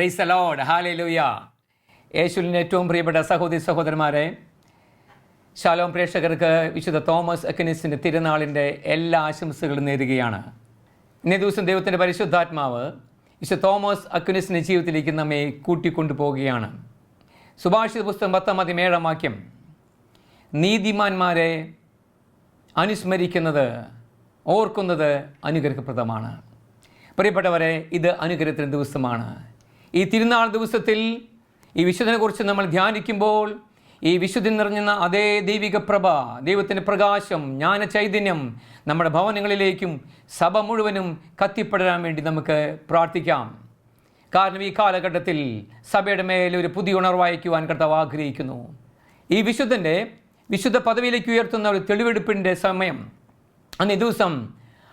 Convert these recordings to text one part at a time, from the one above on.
Price allowed ഹാലേ ലൂയ യേശുലിന്റെ ഏറ്റവും പ്രിയപ്പെട്ട സഹോദരി സഹോദരന്മാരെ ശാലോം പ്രേക്ഷകർക്ക് വിശുദ്ധ തോമസ് അക്കനിസിന്റെ തിരുനാളിന്റെ എല്ലാ ആശംസകളും നേരുകയാണ്. ഇന്നേ ദിവസം ദൈവത്തിന്റെ പരിശുദ്ധാത്മാവ് വിശുദ്ധ തോമസ് അക്കുനിസിന്റെ ജീവിതത്തിലേക്ക് നമ്മെ കൂട്ടിക്കൊണ്ടുപോവുകയാണ്. സുഭാഷിത പുസ്തകം പത്താം അതി ഏഴാം വാക്യം. നീതിമാന്മാരെ അനുസ്മരിക്കുന്നത് ഓർക്കുന്നത് അനുഗ്രഹപ്രദമാണ്. പ്രിയപ്പെട്ടവരെ ഇത് അനുഗ്രഹത്തിന്റെ ദിവസമാണ്. ഈ തിരുനാൾ ദിവസത്തിൽ ഈ വിശുദ്ധനെക്കുറിച്ച് നമ്മൾ ധ്യാനിക്കുമ്പോൾ ഈ വിശുദ്ധി നിറഞ്ഞുന്ന അതേ ദൈവിക പ്രഭ ദൈവത്തിന്റെ പ്രകാശം ജ്ഞാന ചൈതന്യം നമ്മുടെ ഭവനങ്ങളിലേക്കും സഭ മുഴുവനും കത്തിപ്പെടാൻ വേണ്ടി നമുക്ക് പ്രാർത്ഥിക്കാം. കാരണം ഈ കാലഘട്ടത്തിൽ സഭയുടെ മേൽ ഒരു പുതിയ ഉണർവായിക്കുവാൻ കർത്താവ് ആഗ്രഹിക്കുന്നു. ഈ വിശുദ്ധന്റെ വിശുദ്ധ പദവിയിലേക്ക് ഉയർത്തുന്ന ഒരു തെളിവെടുപ്പിന്റെ സമയം. അന്ന് ദിവസം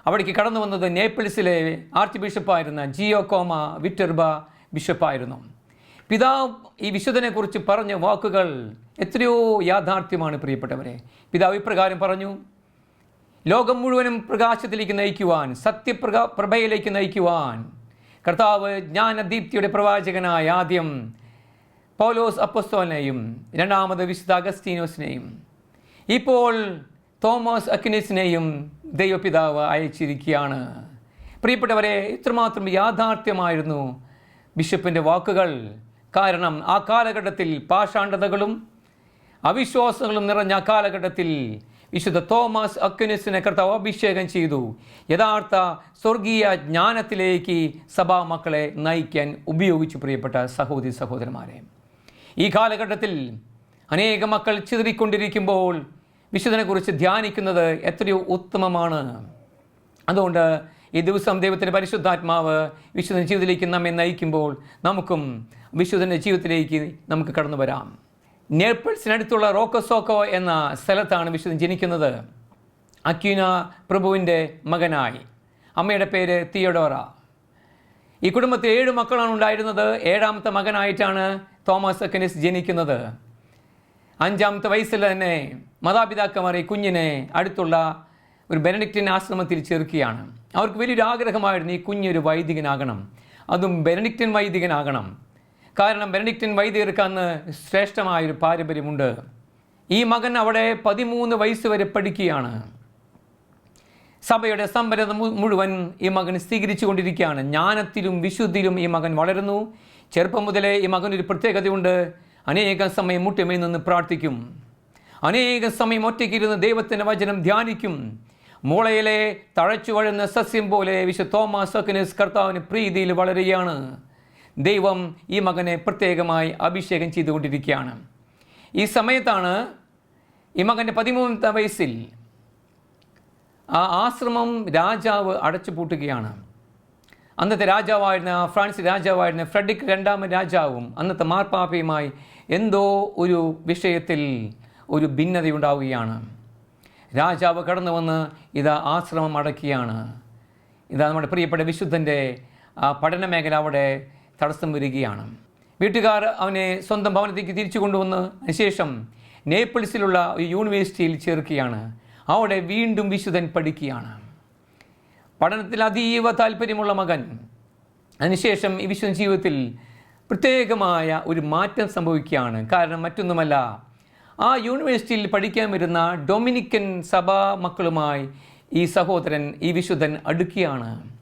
അവിടേക്ക് കടന്നു വന്നത് നേപ്പിൾസിലെ ആർച്ച് ബിഷപ്പായിരുന്ന ജിയോ കോമ വിറ്റർബ ബിഷപ്പായിരുന്നു. പിതാവ് ഈ വിശുദ്ധനെക്കുറിച്ച് പറഞ്ഞ വാക്കുകൾ എത്രയോ യാഥാർത്ഥ്യമാണ് പ്രിയപ്പെട്ടവരെ. പിതാവ് ഇപ്രകാരം പറഞ്ഞു ലോകം മുഴുവനും പ്രകാശത്തിലേക്ക് നയിക്കുവാൻ സത്യപ്രകാ പ്രഭയിലേക്ക് നയിക്കുവാൻ കർത്താവ് ജ്ഞാനദീപ്തിയുടെ പ്രവാചകനായ ആദ്യം പൗലോസ് അപ്പസ്തോലിനെയും രണ്ടാമത് വിശുദ്ധ അഗസ്റ്റീനോസിനെയും ഇപ്പോൾ തോമസ് അക്കിനിസിനെയും ദൈവപിതാവ് അയച്ചിരിക്കുകയാണ്. പ്രിയപ്പെട്ടവരെ ഇത്രമാത്രം യാഥാർത്ഥ്യമായിരുന്നു ബിഷപ്പിന്റെ വാക്കുകൾ. കാരണം ആ കാലഘട്ടത്തിൽ പാഷാണ്ഡതകളും അവിശ്വാസങ്ങളും നിറഞ്ഞ ആ കാലഘട്ടത്തിൽ വിശുദ്ധ തോമസ് അക്വിനസിനെ കർത്താവ് അഭിഷേകം ചെയ്തു. യഥാർത്ഥ സ്വർഗീയ ജ്ഞാനത്തിലേക്ക് സഭാ മക്കളെ നയിക്കാൻ ഉപയോഗിച്ചു പ്രിയപ്പെട്ട സഹോദരി സഹോദരന്മാരെ. ഈ കാലഘട്ടത്തിൽ അനേക മക്കൾ ചിതറിക്കൊണ്ടിരിക്കുമ്പോൾ വിശുദ്ധനെക്കുറിച്ച് ധ്യാനിക്കുന്നത് എത്രയോ ഉത്തമമാണ്. അതുകൊണ്ട് ഈ ദിവസം ദൈവത്തിന്റെ പരിശുദ്ധാത്മാവ് വിശുദ്ധ ജീവിതത്തിലേക്ക് നമ്മെ നയിക്കുമ്പോൾ നമുക്കും വിശുദ്ധന്റെ ജീവിതത്തിലേക്ക് നമുക്ക് കടന്നു വരാം. നേപ്പിൾസിനടുത്തുള്ള റോക്കസോക്കോ എന്ന സ്ഥലത്താണ് വിശുദ്ധൻ ജനിക്കുന്നത്. അക്യൂന പ്രഭുവിന്റെ മകനായി. അമ്മയുടെ പേര് തിയോഡോറ. ഈ കുടുംബത്തിൽ ഏഴ് മക്കളാണ് ഉണ്ടായിരുന്നത്. ഏഴാമത്തെ മകനായിട്ടാണ് തോമസ് അക്കനിസ് ജനിക്കുന്നത്. അഞ്ചാമത്തെ വയസ്സിൽ തന്നെ മാതാപിതാക്കന്മാർ ഈ കുഞ്ഞിനെ അടുത്തുള്ള ഒരു ബെനഡിക്റ്റിൻ ആശ്രമത്തിൽ ചേർക്കുകയാണ് അവർക്ക് വലിയൊരു ആഗ്രഹമായിരുന്നു ഈ കുഞ്ഞൊരു വൈദികനാകണം. അതും ബെനഡിക്റ്റിൻ വൈദികനാകണം. കാരണം ബെനഡിക്റ്റിൻ വൈദികർക്ക് അന്ന് ശ്രേഷ്ഠമായൊരു പാരമ്പര്യമുണ്ട്. ഈ മകൻ അവിടെ പതിമൂന്ന് വയസ്സ് വരെ പഠിക്കുകയാണ്. സഭയുടെ സമ്പന്നത മുഴുവൻ ഈ മകൻ സ്വീകരിച്ചു കൊണ്ടിരിക്കുകയാണ് ജ്ഞാനത്തിലും വിശുദ്ധിയിലും ഈ മകൻ വളരുന്നു. ചെറുപ്പം മുതലേ ഈ മകൻ ഒരു പ്രത്യേകതയുണ്ട്. അനേകം സമയം മുട്ടിമയിൽ നിന്ന് പ്രാർത്ഥിക്കും. അനേകം സമയം ഒറ്റയ്ക്കിരുന്ന് ദൈവത്തിന്റെ വചനം ധ്യാനിക്കും. മൂളയിലെ തഴച്ചു വഴുന്ന സസ്യം പോലെ വിശു തോമസ് അക്വിനസ് കർത്താവിന് പ്രീതിയിൽ വളരുകയാണ്. ദൈവം ഈ മകനെ പ്രത്യേകമായി അഭിഷേകം ചെയ്തുകൊണ്ടിരിക്കുകയാണ്. ഈ സമയത്താണ് ഈ മകന്റെ പതിമൂന്നാമത്തെ വയസ്സിൽ ആ ആശ്രമം രാജാവ് അടച്ചുപൂട്ടുകയാണ് അന്നത്തെ രാജാവായിരുന്ന ഫ്രാൻസ് രാജാവായിരുന്ന ഫ്രെഡിക് രണ്ടാമൻ രാജാവും അന്നത്തെ മാർപ്പാപ്പയുമായി എന്തോ ഒരു വിഷയത്തിൽ ഒരു ഭിന്നതയുണ്ടാവുകയാണ്. രാജാവ് കടന്നു വന്ന് ഇത് ആശ്രമം അടക്കിയാണ്. ഇതാ നമ്മുടെ പ്രിയപ്പെട്ട വിശുദ്ധന്റെ പഠന മേഖല അവിടെ തടസ്സം വരികയാണ്. വീട്ടുകാർ അവനെ സ്വന്തം ഭവനത്തേക്ക് തിരിച്ചു കൊണ്ടുവന്ന് അതിനുശേഷം നേപ്പിൾസിലുള്ള ഒരു യൂണിവേഴ്സിറ്റിയിൽ ചേർക്കുകയാണ്. അവിടെ വീണ്ടും വിശുദ്ധൻ പഠിക്കുകയാണ്. പഠനത്തിൽ അതീവ താല്പര്യമുള്ള മകൻ. അതിനുശേഷം ഈ വിശുദ്ധൻ ജീവിതത്തിൽ പ്രത്യേകമായ ഒരു മാറ്റം സംഭവിക്കുകയാണ്. കാരണം മറ്റൊന്നുമല്ല ആ യൂണിവേഴ്സിറ്റിയിൽ പഠിക്കാൻ വരുന്ന ഡൊമിനിക്കൻ സഭാ മക്കളുമായി ഈ സഹോദരൻ ഈ വിശുദ്ധൻ അടുക്കിയാണ്.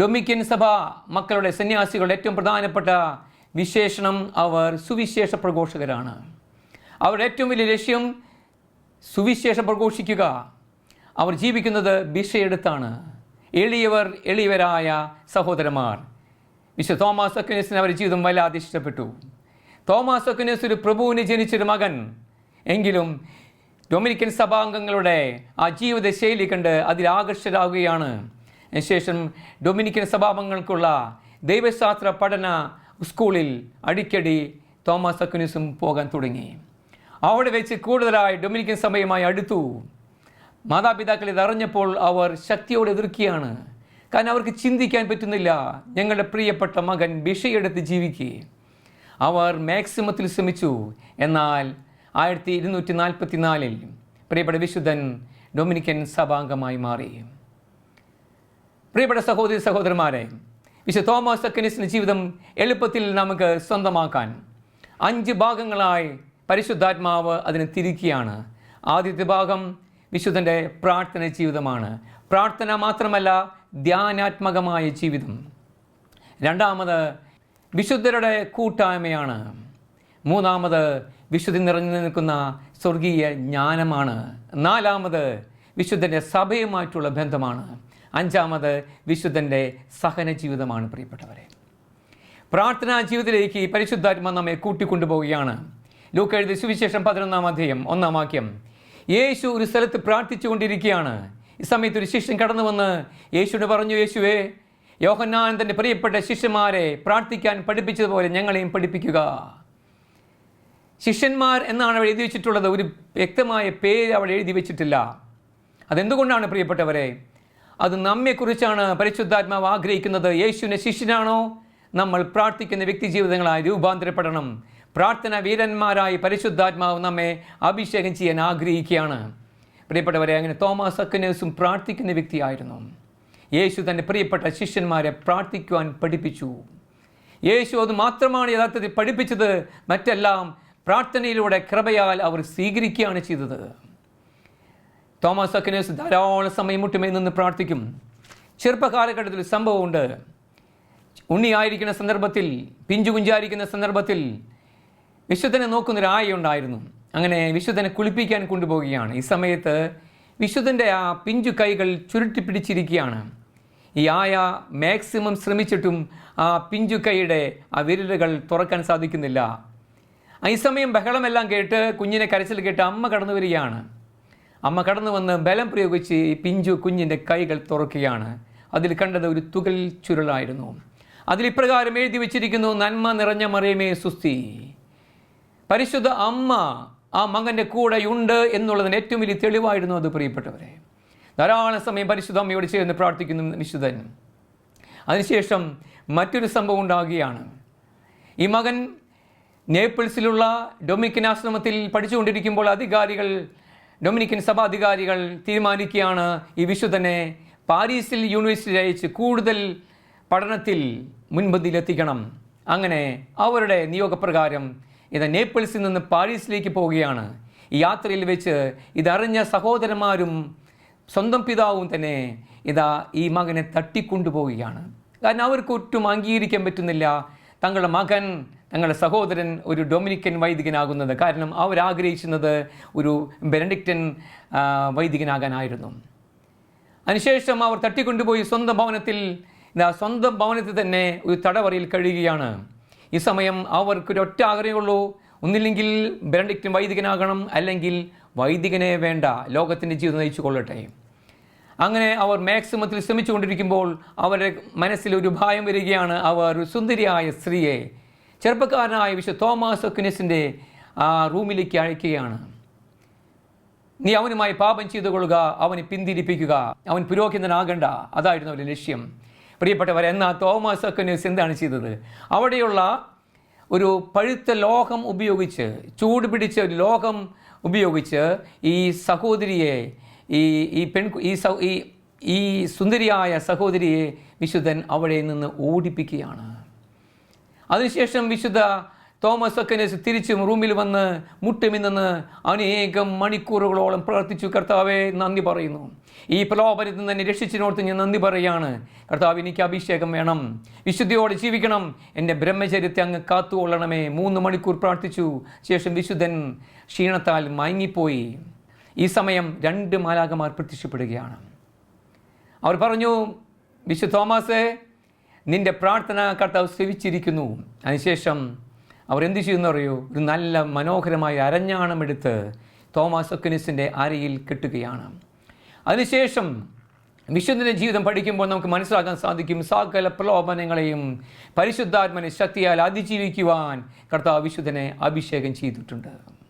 ഡൊമിക്കൻ സഭ മക്കളുടെ സന്യാസികളുടെ ഏറ്റവും പ്രധാനപ്പെട്ട വിശേഷണം അവർ സുവിശേഷ പ്രഘോഷകരാണ്. അവരുടെ ഏറ്റവും വലിയ ലക്ഷ്യം സുവിശേഷം പ്രഘോഷിക്കുക. അവർ ജീവിക്കുന്നത് ഭിക്ഷയെടുത്താണ്. എളിയവർ എളിയവരായ സഹോദരന്മാർ. വിശ്വ തോമസ് അക്വിനസിന് അവരുടെ ജീവിതം വല്ലാതെ ഇഷ്ടപ്പെട്ടു. തോമസ് അക്വിനസ് ഒരു പ്രഭുവിന് ജനിച്ചൊരു മകൻ. എങ്കിലും ഡൊമിനിക്കൻ സഭാംഗങ്ങളുടെ ആ ജീവിത ശൈലി കണ്ട് അതിൽ ആകർഷരാകുകയാണ് ശേഷം ഡൊമിനിക്കൻ സഭാംഗങ്ങൾക്കുള്ള ദൈവശാസ്ത്ര പഠന സ്കൂളിൽ അടിക്കടി തോമസ് അക്വിനസും പോകാൻ തുടങ്ങി. അവിടെ വെച്ച് കൂടുതലായി ഡൊമിനിക്കൻ സഭയുമായി അടുത്തു. മാതാപിതാക്കൾ ഇതറിഞ്ഞപ്പോൾ അവർ ശക്തിയോടെ എതിർക്കുകയാണ്. കാരണം അവർക്ക് ചിന്തിക്കാൻ പറ്റുന്നില്ല ഞങ്ങളുടെ പ്രിയപ്പെട്ട മകൻ ഭിഷയെടുത്ത് ജീവിക്കുക അവർ മാക്സിമത്തിൽ ശ്രമിച്ചു. എന്നാൽ ആയിരത്തി ഇരുന്നൂറ്റി നാൽപ്പത്തി നാലിൽ പ്രിയപ്പെട്ട വിശുദ്ധൻ ഡൊമിനിക്കൻ സഭാംഗമായി മാറി. പ്രിയപ്പെട്ട സഹോദരി സഹോദരന്മാരെ വിശുദ്ധ തോമസ് അക്കനിസിന്റെ ജീവിതം എളുപ്പത്തിൽ നമുക്ക് സ്വന്തമാക്കാൻ അഞ്ച് ഭാഗങ്ങളായി പരിശുദ്ധാത്മാവ് അതിനെ തിരിക്കുകയാണ്. ആദ്യത്തെ ഭാഗം വിശുദ്ധന്റെ പ്രാർത്ഥന ജീവിതമാണ്. പ്രാർത്ഥന മാത്രമല്ല ധ്യാനാത്മകമായ ജീവിതം. രണ്ടാമത് വിശുദ്ധരുടെ കൂട്ടായ്മയാണ്. മൂന്നാമത് വിശുദ്ധി നിറഞ്ഞു നിൽക്കുന്ന സ്വർഗീയ ജ്ഞാനമാണ്. നാലാമത് വിശുദ്ധന്റെ സഭയുമായിട്ടുള്ള ബന്ധമാണ്. അഞ്ചാമത് വിശുദ്ധന്റെ സഹന ജീവിതമാണ് പ്രിയപ്പെട്ടവരെ. പ്രാർത്ഥനാ ജീവിതത്തിലേക്ക് പരിശുദ്ധാത്മ നമ്മെ കൂട്ടിക്കൊണ്ടുപോവുകയാണ്. ലൂക്ക് എഴുതി സുവിശേഷം പതിനൊന്നാം അധ്യയം ഒന്നാം വാക്യം. യേശു ഒരു സ്ഥലത്ത് പ്രാർത്ഥിച്ചുകൊണ്ടിരിക്കുകയാണ്. ഈ സമയത്ത് ഒരു ശിഷ്യൻ കടന്നു വന്ന് യേശുവിന് പറഞ്ഞു യേശുവേ യോഹന്നാൻ തന്റെ പ്രിയപ്പെട്ട ശിഷ്യന്മാരെ പ്രാർത്ഥിക്കാൻ പഠിപ്പിച്ചതുപോലെ ഞങ്ങളെയും പഠിപ്പിക്കുക. ശിഷ്യന്മാർ എന്നാണ് അവൾ എഴുതി വെച്ചിട്ടുള്ളത്. ഒരു വ്യക്തമായ പേര് അവൾ എഴുതി വെച്ചിട്ടില്ല. അതെന്തുകൊണ്ടാണ് പ്രിയപ്പെട്ടവരെ? അത് നമ്മെക്കുറിച്ചാണ് പരിശുദ്ധാത്മാവ് ആഗ്രഹിക്കുന്നത്. യേശുവിന്റെ ശിഷ്യനാണോ? നമ്മൾ പ്രാർത്ഥിക്കുന്ന വ്യക്തി ജീവിതങ്ങളായി രൂപാന്തരപ്പെടണം. പ്രാർത്ഥന വീരന്മാരായി പരിശുദ്ധാത്മാവ് നമ്മെ അഭിഷേകം ചെയ്യാൻ ആഗ്രഹിക്കുകയാണ്. പ്രിയപ്പെട്ടവരെ അങ്ങനെ തോമസ് അക്കനേഴ്സും പ്രാർത്ഥിക്കുന്ന വ്യക്തിയായിരുന്നു. യേശു തന്റെ പ്രിയപ്പെട്ട ശിഷ്യന്മാരെ പ്രാർത്ഥിക്കുവാൻ പഠിപ്പിച്ചു. യേശു അത് മാത്രമാണ് യഥാർത്ഥത്തിൽ പഠിപ്പിച്ചത്. മറ്റെല്ലാം പ്രാർത്ഥനയിലൂടെ കൃപയാൽ അവർ സ്വീകരിക്കുകയാണ് ചെയ്തത്. തോമസ് അക്കിനേസ് ധാരാളം സമയം മുട്ടുമേ നിന്ന് പ്രാർത്ഥിക്കും. ചെറുപ്പകാലഘട്ടത്തിൽ സംഭവമുണ്ട്. ഉണ്ണിയായിരിക്കുന്ന സന്ദർഭത്തിൽ പിഞ്ചു കുഞ്ചായിരിക്കുന്ന സന്ദർഭത്തിൽ വിശുദ്ധനെ നോക്കുന്നൊരു ഉണ്ടായിരുന്നു. അങ്ങനെ വിശുദ്ധനെ കുളിപ്പിക്കാൻ കൊണ്ടുപോവുകയാണ്. ഈ സമയത്ത് വിശുദ്ധന്റെ ആ പിഞ്ചു കൈകൾ ചുരുട്ടി പിടിച്ചിരിക്കുകയാണ് ഈ ആയ മാക്സിമം ശ്രമിച്ചിട്ടും ആ പിഞ്ചു കൈയുടെ ആ വിരലുകൾ തുറക്കാൻ സാധിക്കുന്നില്ല. ഈ സമയം ബഹളമെല്ലാം കേട്ട് കുഞ്ഞിനെ കരച്ചിൽ കേട്ട് അമ്മ കടന്നു വരികയാണ്. അമ്മ കടന്നു വന്ന് ബലം പ്രയോഗിച്ച് പിഞ്ചു കുഞ്ഞിന്റെ കൈകൾ തുറക്കുകയാണ്. അതിൽ കണ്ടത് ഒരു തുകൽ ചുരുളായിരുന്നു. അതിലിപ്രകാരം എഴുതി വെച്ചിരിക്കുന്നു നന്മ നിറഞ്ഞ മറിയമേ സുസ്തി പരിശുദ്ധ അമ്മ ആ മകന്റെ കൂടെയുണ്ട് എന്നുള്ളതിന് ഏറ്റവും വലിയ തെളിവായിരുന്നു അത് പ്രിയപ്പെട്ടവരെ. ധാരാളം സമയം പരിശുദ്ധ അമ്മയോട് ചേർന്ന് പ്രാർത്ഥിക്കുന്നു വിശുദ്ധൻ. അതിനുശേഷം മറ്റൊരു സംഭവം ഉണ്ടാകുകയാണ്. ഈ മകൻ നേപ്പിൾസിലുള്ള ഡൊമിനിക്കൻ ആശ്രമത്തിൽ പഠിച്ചുകൊണ്ടിരിക്കുമ്പോൾ അധികാരികൾ ഡൊമിനിക്കൻ സഭാ അധികാരികൾ തീരുമാനിക്കുകയാണ് ഈ വിശുദ്ധനെ പാരീസിൽ യൂണിവേഴ്സിറ്റി അയച്ച് കൂടുതൽ പഠനത്തിൽ മുൻപന്തിയിലെത്തിക്കണം. അങ്ങനെ അവരുടെ നിയോഗപ്രകാരം ഇത് നേപ്പിൾസിൽ നിന്ന് പാരീസിലേക്ക് പോവുകയാണ്. ഈ യാത്രയിൽ വെച്ച് ഇതറിഞ്ഞ സഹോദരന്മാരും സ്വന്തം പിതാവും തന്നെ ഇതാ ഈ മകനെ തട്ടിക്കൊണ്ടുപോവുകയാണ്. കാരണം അവർക്ക് ഒട്ടും അംഗീകരിക്കാൻ പറ്റുന്നില്ല. തങ്ങളുടെ മകൻ തങ്ങളുടെ സഹോദരൻ ഒരു ഡൊമിനിക്കൻ വൈദികനാകുന്നത് കാരണം അവരാഗ്രഹിച്ചിരുന്നത് ഒരു ബെനഡിക്റ്റൻ വൈദികനാകാനായിരുന്നു. അതിനുശേഷം അവർ തട്ടിക്കൊണ്ടുപോയി സ്വന്തം ഭവനത്തിൽ സ്വന്തം ഭവനത്തിൽ തന്നെ ഒരു തടവറയിൽ കഴിയുകയാണ് ഈ സമയം അവർക്ക് ഒരൊറ്റ ആഗ്രഹമുള്ളൂ ഒന്നില്ലെങ്കിൽ ബെനഡിക്റ്റൻ വൈദികനാകണം അല്ലെങ്കിൽ വൈദികനെ വേണ്ട ലോകത്തിന്റെ ജീവിതം നയിച്ചു കൊള്ളട്ടെ അങ്ങനെ അവർ മാക്സിമത്തിൽ ശ്രമിച്ചുകൊണ്ടിരിക്കുമ്പോൾ അവരുടെ മനസ്സിൽ ഒരു ഭയം വരികയാണ്. അവർ ഒരു സുന്ദരിയായ സ്ത്രീയെ ചെറുപ്പക്കാരനായ വിശു തോമസ് ഒക്കിനസിന്റെ ആ റൂമിലേക്ക് അയക്കുകയാണ്. നീ അവനുമായി പാപം ചെയ്തു കൊള്ളുക അവനെ പിന്തിരിപ്പിക്കുക അവൻ പുരോഹിതനാകണ്ട. അതായിരുന്നു അവരുടെ ലക്ഷ്യം. പ്രിയപ്പെട്ടവർ എന്നാൽ തോമസ് അക്കനേഴ്സ് എന്താണ് ചെയ്തത്? അവിടെയുള്ള ഒരു പഴുത്ത ലോഹം ഉപയോഗിച്ച് ചൂട് പിടിച്ച ഒരു ലോഹം ഉപയോഗിച്ച് ഈ സഹോദരിയെ ഈ ഈ പെൺ ഈ ഈ സുന്ദരിയായ സഹോദരിയെ വിശുദ്ധൻ അവിടെ നിന്ന് ഓടിപ്പിക്കുകയാണ്. അതിനുശേഷം വിശുദ്ധ തോമസ് അക്കനസ് തിരിച്ചും റൂമിൽ വന്ന് മുട്ടുമിന്നെന്ന് അനേകം മണിക്കൂറുകളോളം പ്രവർത്തിച്ചു. കർത്താവെ നന്ദി പറയുന്നു. ഈ പ്രലോഭനത്തിൽ നിന്ന് തന്നെ രക്ഷിച്ചിനോർത്ത് ഞാൻ നന്ദി പറയുകയാണ്. കർത്താവ് എനിക്ക് അഭിഷേകം വേണം. വിശുദ്ധിയോടെ ജീവിക്കണം. എന്റെ ബ്രഹ്മചര്യത്തെ അങ്ങ് കാത്തുകൊള്ളണമേ. മൂന്ന് മണിക്കൂർ പ്രാർത്ഥിച്ചു. ശേഷം വിശുദ്ധൻ ക്ഷീണത്താൽ മയങ്ങിപ്പോയി. ഈ സമയം രണ്ട് മാലാകമാർ പ്രത്യക്ഷപ്പെടുകയാണ്. അവർ പറഞ്ഞു വിശു തോമസേ നിന്റെ പ്രാർത്ഥന കർത്താവ് ശ്രവിച്ചിരിക്കുന്നു അതിനുശേഷം അവർ എന്ത് ചെയ്യുന്നു അറിയോ? ഒരു നല്ല മനോഹരമായ അരഞ്ഞാണമെടുത്ത് തോമസ് ഒക്കനിസിന്റെ അരയിൽ കെട്ടുകയാണ്. അതിനുശേഷം വിശുദ്ധന്റെ ജീവിതം പഠിക്കുമ്പോൾ നമുക്ക് മനസ്സിലാക്കാൻ സാധിക്കും സകല പ്രലോഭനങ്ങളെയും പരിശുദ്ധാത്മനെ ശക്തിയാൽ അതിജീവിക്കുവാൻ കർത്താവ് വിശുദ്ധനെ അഭിഷേകം ചെയ്തിട്ടുണ്ട്.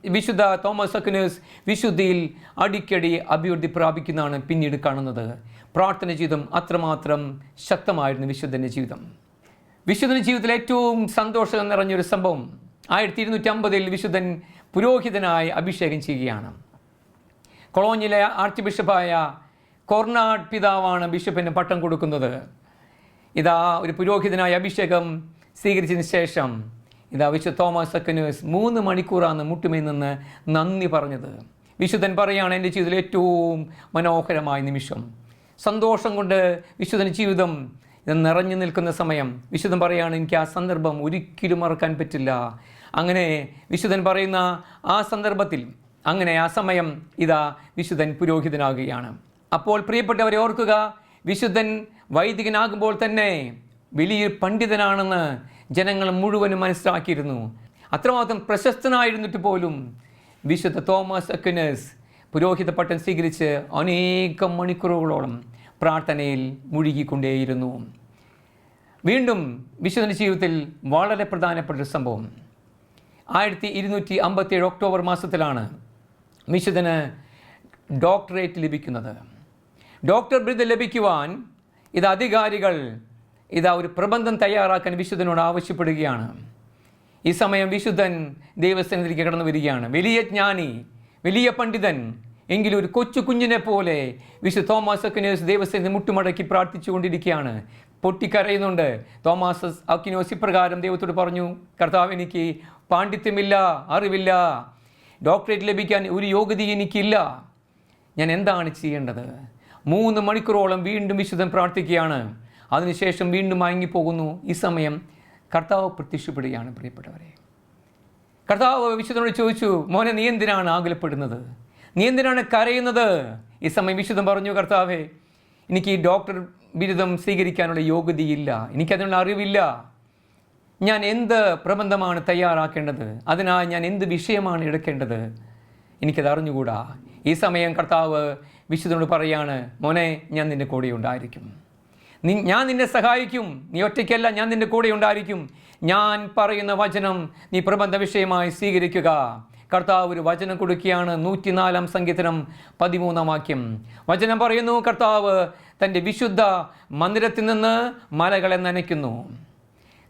വിശുദ്ധ തോമസ് അക്നേഴ്സ് വിശുദ്ധിയിൽ അടിക്കടി അഭിവൃദ്ധി പ്രാപിക്കുന്നതാണ് പിന്നീട് കാണുന്നത്. പ്രാർത്ഥന ജീവിതം അത്രമാത്രം ശക്തമായിരുന്നു വിശുദ്ധന്റെ ജീവിതം. വിശുദ്ധന്റെ ജീവിതത്തിൽ ഏറ്റവും സന്തോഷം നിറഞ്ഞൊരു സംഭവം ആയിരത്തി ഇരുന്നൂറ്റി അമ്പതിൽ വിശുദ്ധൻ പുരോഹിതനായി അഭിഷേകം ചെയ്യുകയാണ്. കൊളോണിയിലെ ആർച്ച് ബിഷപ്പായ കൊർണാട് പിതാവാണ് ബിഷപ്പിന് പട്ടം കൊടുക്കുന്നത്. ഇതാ ഒരു പുരോഹിതനായ അഭിഷേകം സ്വീകരിച്ചതിന് ശേഷം ഇതാ വിശുദ്ധ തോമസ് അക്കനേഴ്സ് മൂന്ന് മണിക്കൂറാണ് മുട്ടുമേ നിന്ന് നന്ദി പറഞ്ഞത്. വിശുദ്ധൻ പറയുകയാണ് എന്റെ ജീവിതത്തിലെ ഏറ്റവും മനോഹരമായ നിമിഷം. സന്തോഷം കൊണ്ട് വിശുദ്ധന ജീവിതം നിറഞ്ഞു നിൽക്കുന്ന സമയം. വിശുദ്ധൻ പറയുകയാണ് എനിക്ക് ആ സന്ദർഭം ഒരിക്കലും മറക്കാൻ പറ്റില്ല. അങ്ങനെ വിശുദ്ധൻ പറയുന്ന ആ സന്ദർഭത്തിൽ അങ്ങനെ ആ സമയം ഇതാ വിശുദ്ധൻ പുരോഹിതനാകുകയാണ്. അപ്പോൾ പ്രിയപ്പെട്ടവരെ ഓർക്കുക വിശുദ്ധൻ വൈദികനാകുമ്പോൾ തന്നെ വലിയ പണ്ഡിതനാണെന്ന് ജനങ്ങൾ മുഴുവനും മനസ്സിലാക്കിയിരുന്നു. അത്രമാത്രം പ്രശസ്തനായിരുന്നിട്ട് പോലും വിശുദ്ധ തോമസ് അക്വിനസ് പുരോഹിത പട്ടം സ്വീകരിച്ച് അനേകം മണിക്കൂറുകളോളം പ്രാർത്ഥനയിൽ മുഴുകിക്കൊണ്ടേയിരുന്നു. വീണ്ടും വിശുദ്ധന ജീവിതത്തിൽ വളരെ പ്രധാനപ്പെട്ട ഒരു സംഭവം. ആയിരത്തി ഇരുന്നൂറ്റി അമ്പത്തിയേഴ് ഒക്ടോബർ മാസത്തിലാണ് വിശുദ്ധന് ഡോക്ടറേറ്റ് ലഭിക്കുന്നത്. ഡോക്ടർ ബിരുദം ലഭിക്കുവാൻ ഇത് അധികാരികൾ ഇതാ ഒരു പ്രബന്ധം തയ്യാറാക്കാൻ വിശുദ്ധനോട് ആവശ്യപ്പെടുകയാണ്. ഈ സമയം വിശുദ്ധൻ ദൈവസ്ഥാനത്തിലേക്ക് കടന്നു വരികയാണ്. വലിയ ജ്ഞാനി വലിയ പണ്ഡിതൻ എങ്കിലും ഒരു കൊച്ചു കുഞ്ഞിനെ പോലെ വിശു തോമസ് അക്കിനോസ് ദൈവസ്ഥാനത്ത് മുട്ടുമടക്കി പ്രാർത്ഥിച്ചു കൊണ്ടിരിക്കുകയാണ് പൊട്ടിക്കരയുന്നുണ്ട്. തോമസ് അക്കിനോസ് ഇപ്രകാരം ദൈവത്തോട് പറഞ്ഞു കർത്താവ് എനിക്ക് പാണ്ഡിത്യമില്ല അറിവില്ല. ഡോക്ടറേറ്റ് ലഭിക്കാൻ ഒരു യോഗ്യത എനിക്കില്ല. ഞാൻ എന്താണ് ചെയ്യേണ്ടത്? മൂന്ന് മണിക്കൂറോളം വീണ്ടും വിശുദ്ധം പ്രാർത്ഥിക്കുകയാണ്. അതിനുശേഷം വീണ്ടും മയങ്ങിപ്പോകുന്നു. ഈ സമയം കർത്താവ് പ്രത്യക്ഷപ്പെടുകയാണ് പ്രിയപ്പെട്ടവരെ. കർത്താവ് വിശുദ്ധനോട് ചോദിച്ചു മോനെ നീ എന്തിനാണ് ആകുലപ്പെടുന്നത്? നീ എന്തിനാണ് കരയുന്നത്? ഈ സമയം വിശുദ്ധം പറഞ്ഞു കർത്താവേ എനിക്ക് ഈ ഡോക്ടർ ബിരുദം സ്വീകരിക്കാനുള്ള യോഗ്യതയില്ല. എനിക്കതിനുള്ള അറിവില്ല. ഞാൻ എന്ത് പ്രബന്ധമാണ് തയ്യാറാക്കേണ്ടത്? അതിനായി ഞാൻ എന്ത് വിഷയമാണ് എടുക്കേണ്ടത്? എനിക്കത് അറിഞ്ഞുകൂടാ. ഈ സമയം കർത്താവ് വിശുദ്ധനോട് പറയാണ് മോനെ ഞാൻ നിന്റെ കൂടെ ഉണ്ടായിരിക്കും. നീ ഞാൻ നിന്നെ സഹായിക്കും. നീ ഒറ്റയ്ക്കല്ല ഞാൻ നിന്റെ കൂടെ ഉണ്ടായിരിക്കും. ഞാൻ പറയുന്ന വചനം നീ പ്രബന്ധ വിഷയമായി സ്വീകരിക്കുക. കർത്താവ് ഒരു വചനം കൊടുക്കുകയാണ്. നൂറ്റിനാലാം സംഗീതനം പതിമൂന്നാം വാക്യം. വചനം പറയുന്നു കർത്താവ് തന്റെ വിശുദ്ധ മന്ദിരത്തിൽ നിന്ന് മലകളെ നനയ്ക്കുന്നു.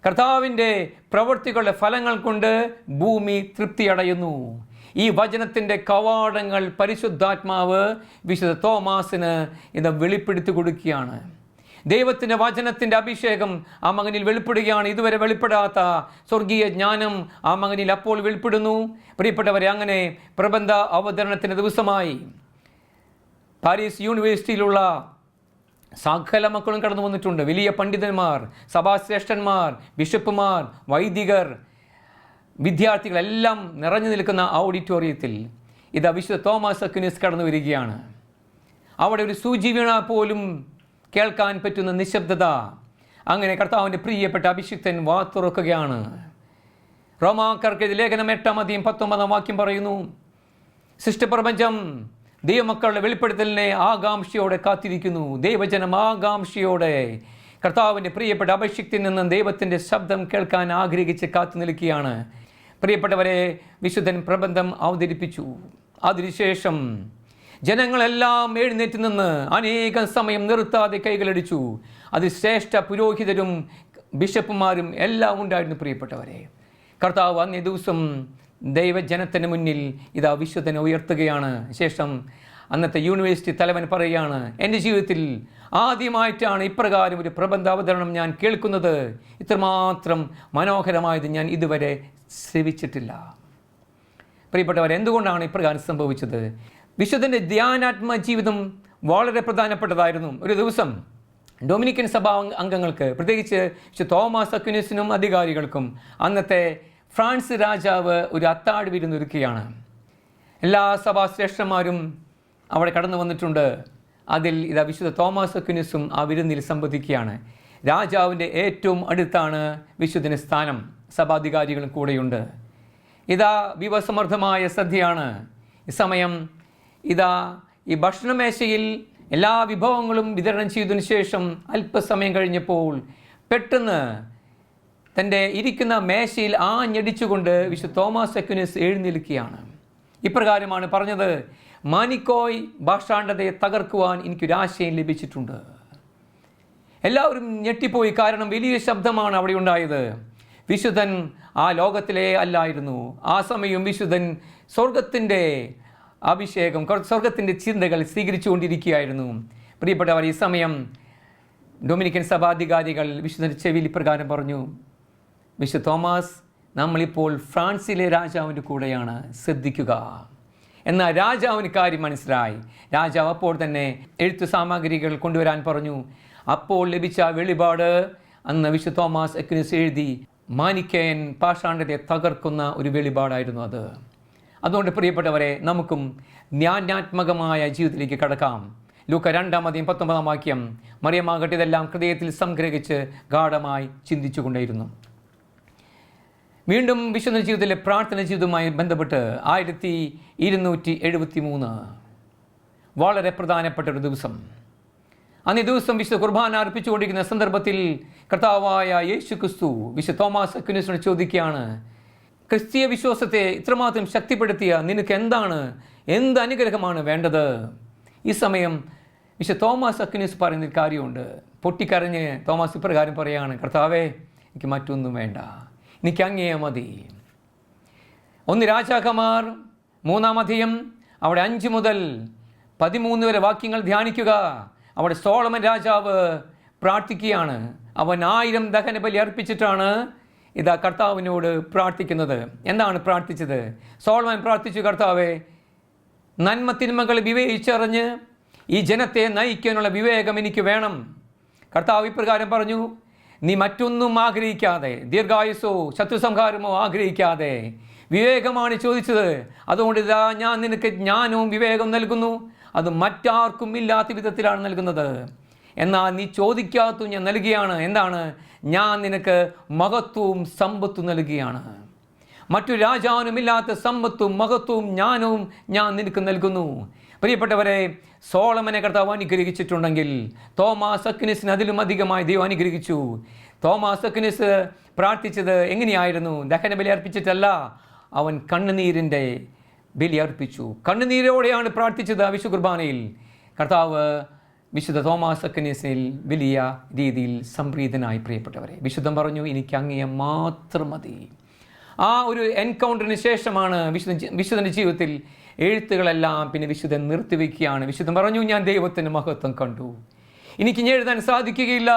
കർത്താവിന്റെ പ്രവൃത്തികളുടെ ഫലങ്ങൾ കൊണ്ട് ഭൂമി തൃപ്തിയടയുന്നു. ഈ വചനത്തിന്റെ കവാടങ്ങൾ പരിശുദ്ധാത്മാവ് വിശുദ്ധ തോമാസിന് ഇത് വെളിപ്പെടുത്തി കൊടുക്കുകയാണ്. ദൈവത്തിന്റെ വചനത്തിന്റെ അഭിഷേകം ആ മകനിൽ വെളിപ്പെടുകയാണ്. ഇതുവരെ വെളിപ്പെടാത്ത സ്വർഗീയ ജ്ഞാനം ആ മകനിൽ അപ്പോൾ വെളിപ്പെടുന്നു. പ്രിയപ്പെട്ടവരെ അങ്ങനെ പ്രബന്ധ അവതരണത്തിന്റെ ദിവസമായി പാരീസ് യൂണിവേഴ്സിറ്റിയിലുള്ള സകല മക്കളും കടന്നു വന്നിട്ടുണ്ട്. വലിയ പണ്ഡിതന്മാർ സഭാശ്രേഷ്ഠന്മാർ ബിഷപ്പുമാർ വൈദികർ വിദ്യാർത്ഥികളെല്ലാം നിറഞ്ഞു നിൽക്കുന്ന ആ ഓഡിറ്റോറിയത്തിൽ ഇത് വിശുദ്ധ തോമസ് അക്വിനിസ് കടന്നു വരികയാണ്. അവിടെ ഒരു സൂചി വീണ പോലും കേൾക്കാൻ പറ്റുന്ന നിശബ്ദത. അങ്ങനെ കർത്താവിന്റെ പ്രിയപ്പെട്ട അഭിഷിക്തൻ വാ തുറക്കുകയാണ് റോമാക്കർക്ക് ലേഖനം എട്ടാം അധികം പത്തൊമ്പതാം വാക്യം പറയുന്നു സൃഷ്ടിപ്രപഞ്ചം ദൈവമക്കളുടെ വെളിപ്പെടുത്തലിനെ ആകാംക്ഷയോടെ കാത്തിരിക്കുന്നു. ദൈവജനം ആകാംക്ഷയോടെ. കർത്താവിന്റെ പ്രിയപ്പെട്ട അഭിഷിക്തിൽ നിന്നും ദൈവത്തിന്റെ ശബ്ദം കേൾക്കാൻ ആഗ്രഹിച്ച് കാത്തു നിൽക്കുകയാണ്. പ്രിയപ്പെട്ടവരെ വിശുദ്ധൻ പ്രബന്ധം അവതരിപ്പിച്ചു. അതിനുശേഷം ജനങ്ങളെല്ലാം എഴുന്നേറ്റ് നിന്ന് അനേകം സമയം നിർത്താതെ കൈകളടിച്ചു. അത് ശ്രേഷ്ഠ പുരോഹിതരും ബിഷപ്പുമാരും എല്ലാം ഉണ്ടായിരുന്നു പ്രിയപ്പെട്ടവരെ. കർത്താവ് അന്നേ ദിവസം ദൈവജനത്തിന് മുന്നിൽ ഇതാ വിശുദ്ധനെ ഉയർത്തുകയാണ്. ശേഷം അന്നത്തെ യൂണിവേഴ്സിറ്റി തലവൻ പറയുകയാണ് എന്റെ ജീവിതത്തിൽ ആദ്യമായിട്ടാണ് ഇപ്രകാരം ഒരു പ്രബന്ധ അവതരണം ഞാൻ കേൾക്കുന്നത്. ഇത്രമാത്രം മനോഹരമായത് ഞാൻ ഇതുവരെ ശ്രവിച്ചിട്ടില്ല. പ്രിയപ്പെട്ടവർ എന്തുകൊണ്ടാണ് ഇപ്രകാരം സംഭവിച്ചത്? വിശുദ്ധന്റെ ധ്യാനാത്മ ജീവിതം വളരെ പ്രധാനപ്പെട്ടതായിരുന്നു. ഒരു ദിവസം ഡൊമിനിക്കൻ സഭാ അംഗങ്ങൾക്ക് പ്രത്യേകിച്ച് വിശുദ്ധ തോമസ് അക്വിനസിനും അധികാരികൾക്കും അന്നത്തെ ഫ്രാൻസ് രാജാവ് ഒരു അത്താഴ് വിരുന്നൊരുക്കുകയാണ്. എല്ലാ സഭാശ്രേഷ്ഠന്മാരും അവിടെ കടന്നു വന്നിട്ടുണ്ട്. അതിൽ ഇതാ വിശുദ്ധ തോമസ് അക്വിനസും ആ വിരുന്നിൽ സംബന്ധിക്കുകയാണ്. രാജാവിന്റെ ഏറ്റവും അടുത്താണ് വിശുദ്ധന് സ്ഥാനം. സഭാധികാരികളും കൂടെയുണ്ട്. ഇതാ വിവസമർദ്ദമായ സദ്യയാണ്. ഈ സമയം ഇതാ ഈ ഭക്ഷണമേശയിൽ എല്ലാ വിഭവങ്ങളും വിതരണം ചെയ്തതിനു ശേഷം അല്പസമയം കഴിഞ്ഞപ്പോൾ പെട്ടെന്ന് തന്റെ ഇരിക്കുന്ന മേശയിൽ ആഞ്ഞടിച്ചുകൊണ്ട് വിശു തോമസ് അക്യുനിസ് എഴുന്നേൽക്കുകയാണ്. ഇപ്രകാരമാണ് പറഞ്ഞത് മാനിക്കോയ് ഭാഷാണ്ഡതയെ തകർക്കുവാൻ എനിക്കൊരാശയം ലഭിച്ചിട്ടുണ്ട്. എല്ലാവരും ഞെട്ടിപ്പോയി. കാരണം വലിയ ശബ്ദമാണ് അവിടെ ഉണ്ടായത്. വിശുദ്ധൻ ആ ലോകത്തിലെ അല്ലായിരുന്നു. ആ സമയം വിശുദ്ധൻ സ്വർഗത്തിന്റെ അഭിഷേകം സ്വർഗത്തിന്റെ ചിന്തകൾ സ്വീകരിച്ചുകൊണ്ടിരിക്കുകയായിരുന്നു. പ്രിയപ്പെട്ടവർ ഈ സമയം ഡൊമിനിക്കൻ സഭാധികാരികൾ വിശുദ്ധ ചെവിയിൽ ഇപ്രകാരം പറഞ്ഞു വിശുദ്ധ തോമസ് നമ്മളിപ്പോൾ ഫ്രാൻസിലെ രാജാവിന്റെ കൂടെയാണ്. ശ്രദ്ധിക്കുക. എന്നാൽ രാജാവിന് കാര്യം മനസ്സിലായി. രാജാവ് അപ്പോൾ തന്നെ എഴുത്തു സാമഗ്രികൾ കൊണ്ടുവരാൻ പറഞ്ഞു അപ്പോൾ ലഭിച്ച വെളിപാട് അന്ന് വിശു തോമസ് എക്വിനിസ് എഴുതി മാനിക്കയൻ പാഷാണ്ഡത്തെ തകർക്കുന്ന ഒരു വെളിപാടായിരുന്നു അത്. അതുകൊണ്ട് പ്രിയപ്പെട്ടവരെ നമുക്കും ജ്ഞാനാത്മകമായ ജീവിതത്തിലേക്ക് കടക്കാം. ലൂക്ക രണ്ടാമതെയും പത്തൊമ്പതാം വാക്യം മറിയമാകട്ടെ ഇതെല്ലാം ഹൃദയത്തിൽ സംഗ്രഹിച്ച് ഗാഠമായി ചിന്തിച്ചുകൊണ്ടേയിരുന്നു. വീണ്ടും വിശുദ്ധ ജീവിതത്തിലെ പ്രാർത്ഥന ജീവിതവുമായി ബന്ധപ്പെട്ട് ആയിരത്തി ഇരുന്നൂറ്റി എഴുപത്തി മൂന്ന് വളരെ പ്രധാനപ്പെട്ട ഒരു ദിവസം. അന്നേ ദിവസം വിശുദ്ധ കുർബാന അർപ്പിച്ചുകൊണ്ടിരിക്കുന്ന സന്ദർഭത്തിൽ കർത്താവായ യേശു ക്രിസ്തു വിശുദ്ധ തോമാസ് അക്വിനസിനോട് ചോദിക്കുകയാണ് ക്രിസ്തീയ വിശ്വാസത്തെ ഇത്രമാത്രം ശക്തിപ്പെടുത്തിയ നിനക്ക് എന്താണ് എന്ത് അനുഗ്രഹമാണ് വേണ്ടത്? ഈ സമയം വിശ്വ തോമസ് അക്വിനസ് പറയുന്ന ഒരു കാര്യമുണ്ട്. പൊട്ടിക്കരഞ്ഞ് തോമസ് ഇപ്രകാരം പറയുകയാണ് കർത്താവേ എനിക്ക് മറ്റൊന്നും വേണ്ട. എനിക്ക് അങ്ങേ മതി. ഒന്ന് രാജാക്കന്മാർ മൂന്നാം അധികം അവിടെ അഞ്ച് മുതൽ പതിമൂന്ന് വരെ വാക്യങ്ങൾ ധ്യാനിക്കുക. അവിടെ സോളമൻ രാജാവ് പ്രാർത്ഥിക്കുകയാണ്. അവൻ ആയിരം ദഹന ബലി അർപ്പിച്ചിട്ടാണ് ഇതാ കർത്താവിനോട് പ്രാർത്ഥിക്കുന്നത്. എന്താണ് പ്രാർത്ഥിച്ചത്? സോൾമൻ പ്രാർത്ഥിച്ചു കർത്താവെ നന്മ തിന്മകൾ വിവേചിച്ചറിഞ്ഞ് ഈ ജനത്തെ നയിക്കാനുള്ള വിവേകം എനിക്ക് വേണം. കർത്താവ് ഇപ്രകാരം പറഞ്ഞു നീ മറ്റൊന്നും ആഗ്രഹിക്കാതെ ദീർഘായുസോ ശത്രുസംഹാരമോ ആഗ്രഹിക്കാതെ വിവേകമാണ് ചോദിച്ചത്. അതുകൊണ്ട് ഇതാ ഞാൻ നിനക്ക് ജ്ഞാനവും വിവേകം നൽകുന്നു. അത് മറ്റാർക്കും ഇല്ലാത്ത വിധത്തിലാണ് നൽകുന്നത്. എന്നാൽ നീ ചോദിക്കാത്ത ഞാൻ നൽകിയാണ്. എന്താണ്? ഞാൻ നിനക്ക് മഹത്വവും സമ്പത്തും നൽകുകയാണ്. മറ്റു രാജാവിനുമില്ലാത്ത സമ്പത്തും മഹത്വവും ജ്ഞാനവും ഞാൻ നിനക്ക് നൽകുന്നു. പ്രിയപ്പെട്ടവരെ സോളമനെ കർത്താവ് അനുഗ്രഹിച്ചിട്ടുണ്ടെങ്കിൽ തോമാസ് അക്നിസിന് അതിലും അധികമായി ദൈവം അനുഗ്രഹിച്ചു. തോമാസ് അക്നിസ് പ്രാർത്ഥിച്ചത് എങ്ങനെയായിരുന്നു? ദഹന ബലി അർപ്പിച്ചിട്ടല്ല അവൻ കണ്ണുനീരിന്റെ ബലി അർപ്പിച്ചു. കണ്ണുനീരോടെയാണ് പ്രാർത്ഥിച്ചത് ആ വിശു കുർബാനയിൽ. കർത്താവ് വിശുദ്ധ തോമാസ് അക്നിസിൽ വലിയ രീതിയിൽ സംപ്രീതനായി പ്രിയപ്പെട്ടവരെ വിശുദ്ധം പറഞ്ഞു എനിക്ക് അങ്ങയെ മാത്രം മതി. ആ ഒരു എൻകൗണ്ടറിന് ശേഷമാണ് വിശുദ്ധ വിശുദ്ധന്റെ ജീവിതത്തിൽ എഴുത്തുകളെല്ലാം പിന്നെ വിശുദ്ധൻ നിർത്തിവെക്കുകയാണ് വിശുദ്ധൻ പറഞ്ഞു ഞാൻ ദൈവത്തിന്റെ മഹത്വം കണ്ടു. എനിക്ക് ഇനി എഴുതാൻ സാധിക്കുകയില്ല.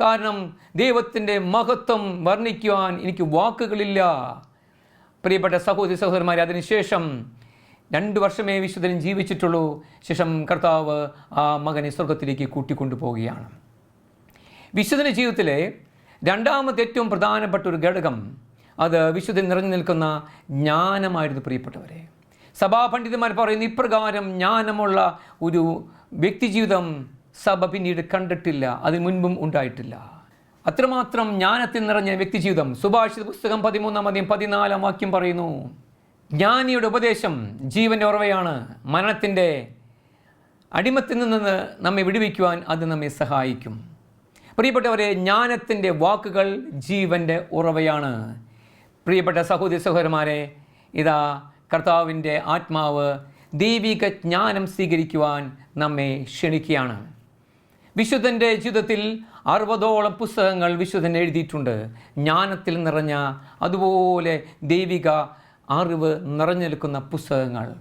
കാരണം ദൈവത്തിന്റെ മഹത്വം വർണിക്കുവാൻ എനിക്ക് വാക്കുകളില്ല. പ്രിയപ്പെട്ട സഹോദരി സഹോദരന്മാരെ അതിനുശേഷം രണ്ട് വർഷമേ വിശുദ്ധൻ ജീവിച്ചിട്ടുള്ളൂ. ശേഷം കർത്താവ് ആ മകനെ സ്വർഗത്തിലേക്ക് കൂട്ടിക്കൊണ്ടുപോവുകയാണ്. വിശുദ്ധന്റെ ജീവിതത്തിലെ രണ്ടാമത്തെ ഏറ്റവും പ്രധാനപ്പെട്ട ഒരു ഘടകം അത് വിശുദ്ധൻ നിറഞ്ഞു നിൽക്കുന്ന ജ്ഞാനമായിരുന്നു പ്രിയപ്പെട്ടവരെ. സഭാപണ്ഡിതന്മാർ പറയുന്ന ഇപ്രകാരം ജ്ഞാനമുള്ള ഒരു വ്യക്തിജീവിതം സഭ പിന്നീട് കണ്ടിട്ടില്ല അതിന് മുൻപും ഉണ്ടായിട്ടില്ല. അത്രമാത്രം ജ്ഞാനത്തിൽ നിറഞ്ഞ വ്യക്തിജീവിതം സുഭാഷിത പുസ്തകം പതിമൂന്നാം അധികം പതിനാലാം വാക്യം പറയുന്നു. ജ്ഞാനിയുടെ ഉപദേശം ജീവന്റെ ഉറവയാണ്. മരണത്തിന്റെ അടിമത്തിൽ നിന്ന് നമ്മെ വിടുവിക്കുവാൻ അത് നമ്മെ സഹായിക്കും. പ്രിയപ്പെട്ടവരെ ജ്ഞാനത്തിന്റെ വാക്കുകൾ ജീവന്റെ ഉറവയാണ്. പ്രിയപ്പെട്ട സഹോദരി സഹോദരന്മാരെ ഇതാ കർത്താവിന്റെ ആത്മാവ് ദൈവിക ജ്ഞാനം സ്വീകരിക്കുവാൻ നമ്മെ ക്ഷണിക്കുകയാണ്. വിശുദ്ധന്റെ ജീവിതത്തിൽ അറുപതോളം പുസ്തകങ്ങൾ വിശുദ്ധൻ എഴുതിയിട്ടുണ്ട്. ജ്ഞാനത്തിൽ നിറഞ്ഞ അതുപോലെ ദൈവിക അറിവ് നിറഞ്ഞു നിൽക്കുന്ന പുസ്തകങ്ങൾ.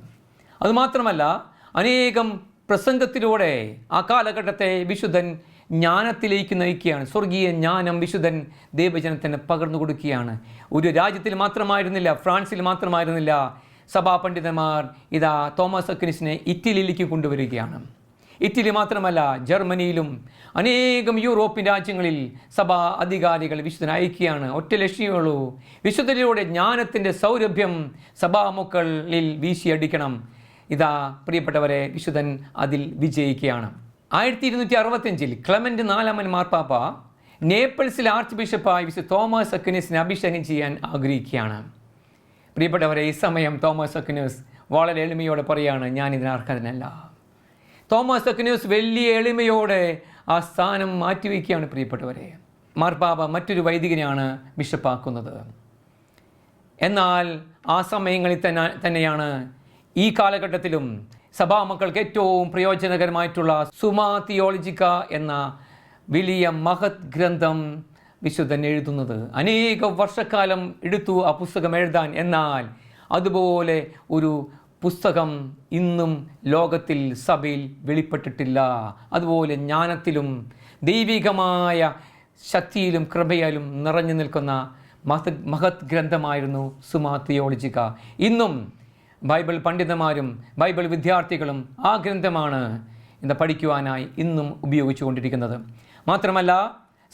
അതുമാത്രമല്ല അനേകം പ്രസംഗത്തിലൂടെ ആ കാലഘട്ടത്തെ വിശുദ്ധൻ ജ്ഞാനത്തിലേക്ക് നയിക്കുകയാണ്. സ്വർഗീയ ജ്ഞാനം വിശുദ്ധൻ ദൈവജനത്തിന് പകർന്നു കൊടുക്കുകയാണ്. ഒരു രാജ്യത്തിൽ മാത്രമായിരുന്നില്ല ഫ്രാൻസിൽ മാത്രമായിരുന്നില്ല സഭാ പണ്ഡിതന്മാർ ഇതാ തോമസ് അക്നിസിനെ ഇറ്റലിയിലേക്ക് കൊണ്ടുവരികയാണ്. ഇറ്റലി മാത്രമല്ല ജർമ്മനിയിലും അനേകം യൂറോപ്യൻ രാജ്യങ്ങളിൽ സഭാ അധികാരികൾ വിശുദ്ധനെ അയക്കുകയാണ്. ഒറ്റ ലക്ഷ്യമുള്ളൂ വിശുദ്ധരിലൂടെ ജ്ഞാനത്തിന്റെ സൗരഭ്യം സഭാമുക്കളിൽ വീശിയടിക്കണം. ഇതാ പ്രിയപ്പെട്ടവരെ വിശുദ്ധൻ അതിൽ വിജയിക്കുകയാണ്. ആയിരത്തി ഇരുന്നൂറ്റി അറുപത്തഞ്ചിൽ ക്ലമന്റ് നാലാമൻ മാർപ്പാപ്പ നേപ്പിൾസിലെ ആർച്ച് ബിഷപ്പായി വിശുദ്ധ തോമസ് അക്വിനസിനെ അഭിഷേകം ചെയ്യാൻ ആഗ്രഹിക്കുകയാണ്. പ്രിയപ്പെട്ടവരെ ഈ സമയം തോമസ് അക്വിനസ് വളരെ എളിമയോടെ പറയാണ് ഞാൻ തോമസ് അക്വിനസ് വലിയ എളിമയോടെ ആ സ്ഥാനം മാറ്റിവെക്കുകയാണ് പ്രിയപ്പെട്ടവരെ. മാർപ്പാപ്പ മറ്റൊരു വൈദികനെയാണ് ബിഷപ്പാക്കുന്നത്. എന്നാൽ ആ സമയങ്ങളിൽ തന്നെ തന്നെയാണ് ഈ കാലഘട്ടത്തിലും സഭാമക്കൾക്ക് ഏറ്റവും പ്രയോജനകരമായിട്ടുള്ള സുമാ തിയോളജിക്ക എന്ന വലിയ മഹത് ഗ്രന്ഥം വിശുദ്ധൻ എഴുതുന്നത്. അനേക വർഷക്കാലം എടുത്തു ആ പുസ്തകം എഴുതാൻ. എന്നാൽ അതുപോലെ ഒരു പുസ്തകം ഇന്നും ലോകത്തിൽ സഭയിൽ വെളിപ്പെട്ടിട്ടില്ല. അതുപോലെ ജ്ഞാനത്തിലും ദൈവികമായ ശക്തിയിലും കൃപയാലും നിറഞ്ഞു നിൽക്കുന്ന മഹത് മഹത് ഗ്രന്ഥമായിരുന്നു സുമാ തിയോളജിക്ക. ഇന്നും ബൈബിൾ പണ്ഡിതന്മാരും ബൈബിൾ വിദ്യാർത്ഥികളും ആ ഗ്രന്ഥമാണ് ഇന്ന് പഠിക്കുവാനായി ഇന്നും ഉപയോഗിച്ചു കൊണ്ടിരിക്കുന്നത് മാത്രമല്ല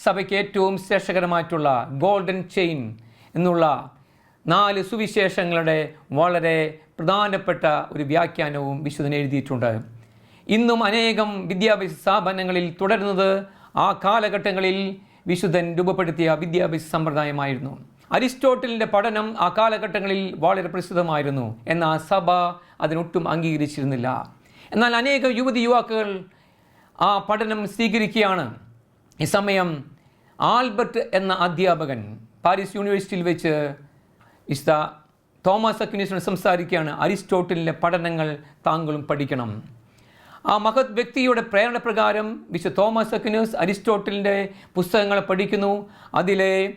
സഭയ്ക്ക് ഏറ്റവും ശ്രേഷ്ഠകരമായിട്ടുള്ള ഗോൾഡൻ ചെയിൻ എന്നുള്ള നാല് സുവിശേഷങ്ങളുടെ വളരെ പ്രധാനപ്പെട്ട ഒരു വ്യാഖ്യാനവും വിശുദ്ധൻ എഴുതിയിട്ടുണ്ട്. ഇന്നും അനേകം വിദ്യാഭ്യാസ സ്ഥാപനങ്ങളിൽ തുടരുന്നത് ആ കാലഘട്ടങ്ങളിൽ വിശുദ്ധൻ രൂപപ്പെടുത്തിയ വിദ്യാഭ്യാസ സമ്പ്രദായമായിരുന്നു. അരിസ്റ്റോട്ടലിന്റെ പഠനം ആ കാലഘട്ടങ്ങളിൽ വളരെ പ്രസിദ്ധമായിരുന്നു. എന്നാൽ സഭ അതിനൊട്ടും അംഗീകരിച്ചിരുന്നില്ല. എന്നാൽ അനേകം യുവതി യുവാക്കൾ ആ പഠനം സ്വീകരിക്കുകയാണ്. ഈ സമയം ആൽബർട്ട് എന്ന അധ്യാപകൻ പാരീസ് യൂണിവേഴ്സിറ്റിയിൽ വെച്ച് വിശുദ്ധ തോമസ് അക്വിനീസിനോട് സംസാരിക്കുകയാണ്. അരിസ്റ്റോട്ടലിന്റെ പഠനങ്ങൾ താങ്കളും പഠിക്കണം. ആ മഹത് വ്യക്തിയുടെ പ്രേരണ പ്രകാരം വിശുദ്ധ തോമസ് അക്വിനസ് അരിസ്റ്റോട്ടലിന്റെ പുസ്തകങ്ങൾ പഠിക്കുന്നു. അതിലെ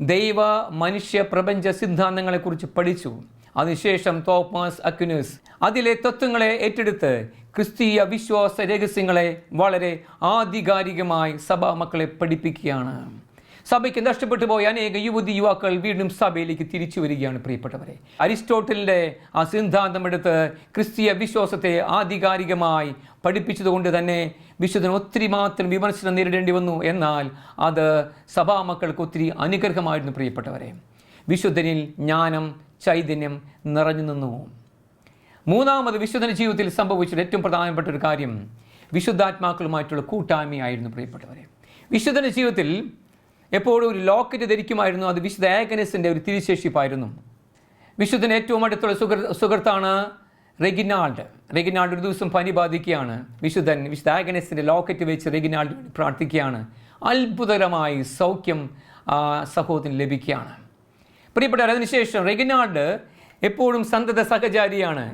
ദൈവ മനുഷ്യ പ്രപഞ്ച സിദ്ധാന്തങ്ങളെക്കുറിച്ച് പഠിച്ചു. അതിനുശേഷം തോമസ് അക്വിനസ് അതിലെ തത്വങ്ങളെ ഏറ്റെടുത്ത് ക്രിസ്തീയ വിശ്വാസ രഹസ്യങ്ങളെ വളരെ ആധികാരികമായി സഭാ മക്കളെ പഠിപ്പിക്കുകയാണ്. സഭയ്ക്ക് നഷ്ടപ്പെട്ടു പോയ അനേക യുവതി യുവാക്കൾ വീണ്ടും സഭയിലേക്ക് തിരിച്ചു വരികയാണ് പ്രിയപ്പെട്ടവരെ. അരിസ്റ്റോട്ടലിന്റെ ആ സിദ്ധാന്തം എടുത്ത് ക്രിസ്തീയ വിശ്വാസത്തെ ആധികാരികമായി പഠിപ്പിച്ചതുകൊണ്ട് തന്നെ വിശുദ്ധന് ഒത്തിരി മാത്രം വിമർശനം നേരിടേണ്ടി വന്നു. എന്നാൽ അത് സഭാമക്കൾക്ക് ഒത്തിരി അനുഗ്രഹമായിരുന്നു പ്രിയപ്പെട്ടവരെ. വിശുദ്ധനിൽ ജ്ഞാനം ചൈതന്യം നിറഞ്ഞു നിന്നു. മൂന്നാമത് വിശുദ്ധന ജീവിതത്തിൽ സംഭവിച്ചത് ഏറ്റവും പ്രധാനപ്പെട്ട ഒരു കാര്യം. വിശുദ്ധാത്മാക്കളുമായിട്ടുള്ള കൂട്ടായ്മയായിരുന്നു പ്രിയപ്പെട്ടവരെ. വിശുദ്ധന ജീവിതത്തിൽ എപ്പോഴും ഒരു ലോക്കറ്റ് ധരിക്കുമായിരുന്നു. അത് വിശുദ്ധ ഏകനസിന്റെ ഒരു തിരിശേഷിപ്പായിരുന്നു. വിശുദ്ധന് ഏറ്റവും അടുത്തുള്ള സുഹൃ സുഹൃത്താണ് റെഗിനാൾഡ്. റെഗിനാൾഡ് ഒരു ദിവസം പനി ബാധിക്കുകയാണ്. വിശുദ്ധൻ വിശുദ്ധ ആഗനസിന്റെ ലോക്കറ്റ് വെച്ച് റെഗിനാൾഡ് പ്രാർത്ഥിക്കുകയാണ്. അത്ഭുതകരമായി സൗഖ്യം സഹോദരന് ലഭിക്കുകയാണ്. പ്രിയപ്പെട്ടവർ അതിനുശേഷം റെഗിനാൾഡ് എപ്പോഴും സന്തത സഹചാരിയാണ്.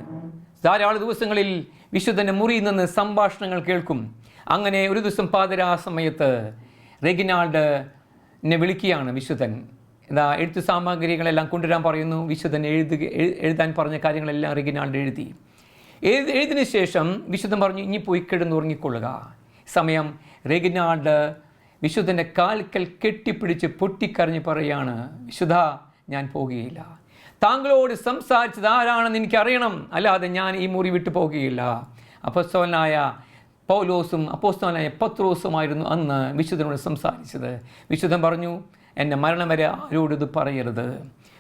ധാരാളം ദിവസങ്ങളിൽ വിശുദ്ധന്റെ മുറിയിൽ നിന്ന് സംഭാഷണങ്ങൾ കേൾക്കും. അങ്ങനെ ഒരു ദിവസം പാതിരാ സമയത്ത് റെഗിനാൾഡ് എന്നെ വിളിക്കുകയാണ് വിശുദ്ധൻ. എന്താ എഴുത്തു സാമഗ്രികളെല്ലാം കൊണ്ടുവരാൻ പറയുന്നു. വിശുദ്ധൻ എഴുതു എഴുതാൻ പറഞ്ഞ കാര്യങ്ങളെല്ലാം റിഗിനാണ്ട് എഴുതി. എഴുതി എഴുതിന് ശേഷം വിശുദ്ധൻ പറഞ്ഞു ഇനി പോയി കിടന്നുറങ്ങിക്കൊള്ളുക സമയം റെഗിനാൾഡ് വിശുദ്ധന്റെ കാൽക്കൽ കെട്ടിപ്പിടിച്ച് പൊട്ടിക്കരഞ്ഞ് പറയാണ് വിശുദ്ധ ഞാൻ പോകുകയില്ല. താങ്കളോട് സംസാരിച്ചത് ആരാണെന്ന് എനിക്കറിയണം. അല്ലാതെ ഞാൻ ഈ മുറി വിട്ടു പോകുകയില്ല. അപ്പസ്തോലനായ പൗലോസും അപ്പോസ്തവനായ പത്രോസുമായിരുന്നു അന്ന് വിശുദ്ധനോട് സംസാരിച്ചത്. വിശുദ്ധൻ പറഞ്ഞു എന്റെ മരണം വരെ ആരോടും ഇത് പറയരുത്.